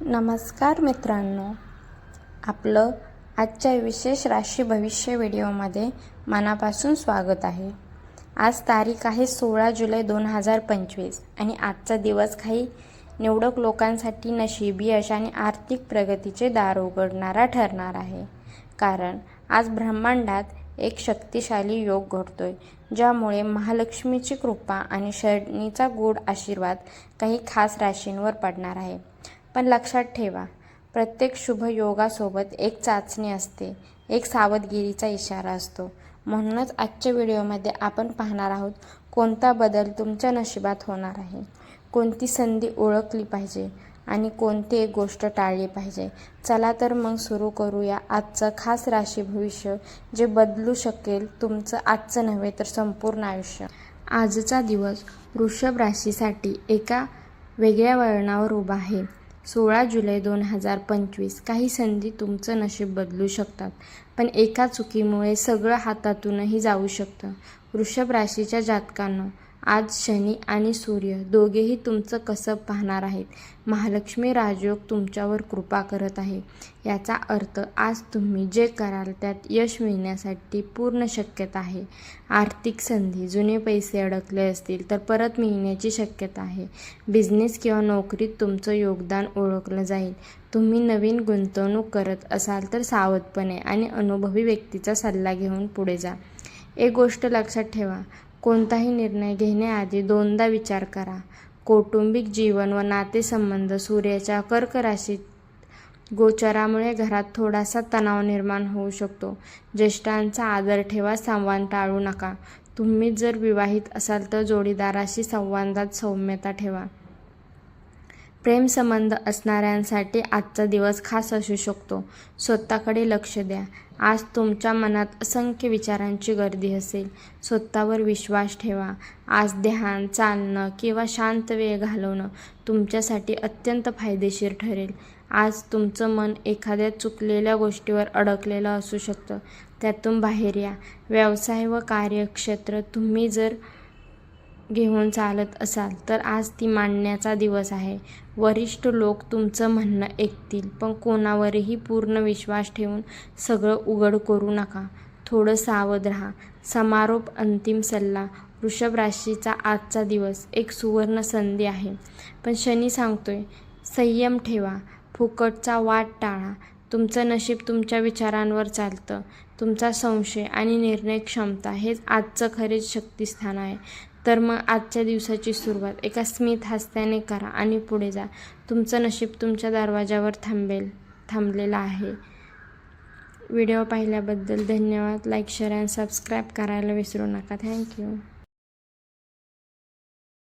नमस्कार मित्रांनो. आपलं आजच्या विशेष राशी भविष्य व्हिडिओमध्ये मनापासून स्वागत आहे. आज तारीख आहे सोळा जुलै दोन हजार पंचवीस आणि आजचा दिवस काही निवडक लोकांसाठी नशिबी यश आणि आर्थिक प्रगतीचे दार उघडणारा ठरणार आहे. कारण आज ब्रह्मांडात एक शक्तिशाली योग घडतोय ज्यामुळे महालक्ष्मीची कृपा आणि शनीचा गोड आशीर्वाद काही खास राशींवर पडणार आहे. पण लक्षात ठेवा प्रत्येक शुभ योगासोबत एक चाचणी असते एक सावधगिरीचा इशारा असतो. म्हणूनच आजच्या व्हिडिओमध्ये आपण पाहणार आहोत कोणता बदल तुमच्या नशिबात होणार आहे? कोणती संधी ओळखली पाहिजे? आणि कोणती एक गोष्ट टाळली पाहिजे? चला तर मग सुरू करूया आजचं खास राशी भविष्य जे बदलू शकेल तुमचं आजचं नव्हे तर संपूर्ण आयुष्य. आजचा दिवस वृषभ राशीसाठी एका वेगळ्या वळणावर उभा आहे. सोळा जुलै दोन हजार पंचवीस. काही संधी तुमचं नशीब बदलू शकतात पण एका चुकीमुळे सगळं हातातूनही जाऊ शकतं. वृषभ राशीच्या जातकांना आज शनी आणि सूर्य दोघेही तुमचं कसं पाहणार आहेत? महालक्ष्मी राजयोग तुमच्यावर कृपा करत आहे. याचा अर्थ आज तुम्ही जे कराल त्यात यश मिळण्यासाठी पूर्ण शक्यता आहे. आर्थिक संधी जुने पैसे अडकले असतील तर परत मिळण्याची शक्यता आहे. बिझनेस किंवा नोकरीत तुमचं योगदान ओळखलं जाईल. तुम्ही नवीन गुंतवणूक करत असाल तर सावधपणे आणि अनुभवी व्यक्तीचा सल्ला घेऊन पुढे जा. एक गोष्ट लक्षात ठेवा. कोणताही निर्णय घेण्याआधी दोनदा विचार करा. कौटुंबिक जीवन व नातेसंबंध सूर्याच्या कर्क राशीत गोचरामुळे घरात थोडासा तणाव निर्माण होऊ शकतो. ज्येष्ठांचा आदर ठेवा संवाद टाळू नका. तुम्ही जर विवाहित असाल तर जोडीदाराशी संवादात सौम्यता ठेवा. प्रेमसंबंध असणाऱ्यांसाठी आजचा दिवस खास असू शकतो. स्वतःकडे लक्ष द्या. आज तुमच्या मनात असंख्य विचारांची गर्दी असेल. स्वतःवर विश्वास ठेवा. आज ध्यान चालणं किंवा शांत वेळ घालवणं तुमच्यासाठी अत्यंत फायदेशीर ठरेल. आज तुमचं मन एखाद्या चुकलेल्या गोष्टीवर अडकलेलं असू शकतं. त्यातून बाहेर या. व्यवसाय व कार्यक्षेत्र तुम्ही जर घेऊन चालत असाल तर आज ती मांडण्याचा दिवस आहे. वरिष्ठ लोक तुमचं म्हणणं ऐकतील पण कोणावरही पूर्ण विश्वास ठेवून सगळं उघड करू नका. थोडं सावध राहा. समारोप अंतिम सल्ला. वृषभ राशीचा आजचा दिवस एक सुवर्ण संधी आहे. पण शनी सांगतोय संयम ठेवा. फुकटचा वाट टाळा. तुमचं नशीब तुमच्या विचारांवर चालतं. तुमचा संशय आणि निर्णय क्षमता हेच आजचं खरेच शक्तिस्थान आहे. तर मग आजच्या दिवसाची सुरुवात. एका स्मित हास्याने करा आणि पुढे जा. तुमचं नशीब तुमच्या दरवाजावर थांबेल थांबलेलं आहे. व्हिडिओ पाहिल्याबद्दल धन्यवाद. लाईक शेअर अँड सबस्क्राईब करायला विसरू नका. थँक्यू